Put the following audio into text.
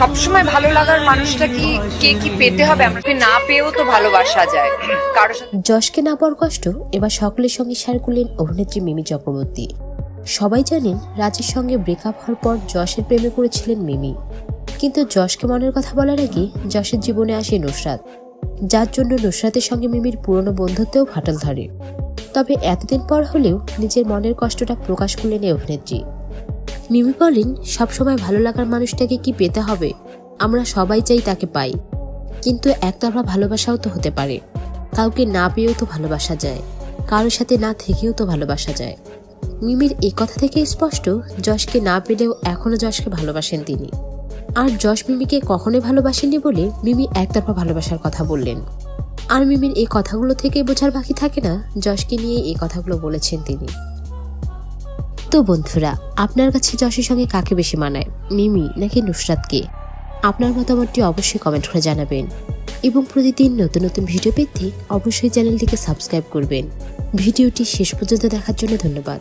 সবসময় ভালো লাগার মানুষটা কি, কে কি পেতে হবে? আমরা না পেয়েও তো ভালোবাসা যায়। সাথে যশকে না পাওয়ার কষ্ট, এবার সকলের সঙ্গে শেয়ার করলেন অভিনেত্রী মিমি চক্রবর্তী। সবাই জানেন, রাজের সঙ্গে ব্রেকআপ হওয়ার পর যশের প্রেমে পড়েছিলেন মিমি। কিন্তু যশকে মনের কথা বলার আগে যশের জীবনে আসে নুসরাত। যার জন্য নুসরাতের সঙ্গে মিমির পুরনো বন্ধুত্বেও ফাটল ধরে। তবে এতদিন পর হলেও নিজের মনের কষ্টটা প্রকাশ করলেন এই অভিনেত্রী। মিমি বলেন, সবসময় ভালো লাগার মানুষটাকে কি পেতে হবে? আমরা সবাই চাই তাকে পাই। কিন্তু একতরফা ভালোবাসাও তো হতে পারে। কাউকে না পেয়েও তো ভালোবাসা যায়। কারোর সাথে না থেকেও তো ভালোবাসা যায়। মিমির এই কথা থেকে স্পষ্ট, যশকে না পেলেও এখনও যশকে ভালোবাসেন তিনি। আর যশ মিমিকে কখনোই ভালোবাসেননি বলে মিমি একতরফা ভালোবাসার কথা বললেন। আর মিমির এই কথাগুলো থেকে বোঝার বাকি থাকে না, যশকে নিয়ে এই কথাগুলো বলেছেন তিনি। তো বন্ধুরা, আপনার কাছে যশের সঙ্গে কাকে বেশি মানায়, মিমি নাকি নুসরাতকে? আপনার মতামতটি অবশ্যই কমেন্ট করে জানাবেন। এবং প্রতিদিন নতুন নতুন ভিডিও পেতে অবশ্যই চ্যানেলটিকে সাবস্ক্রাইব করবেন। ভিডিওটি শেষ পর্যন্ত দেখার জন্য ধন্যবাদ।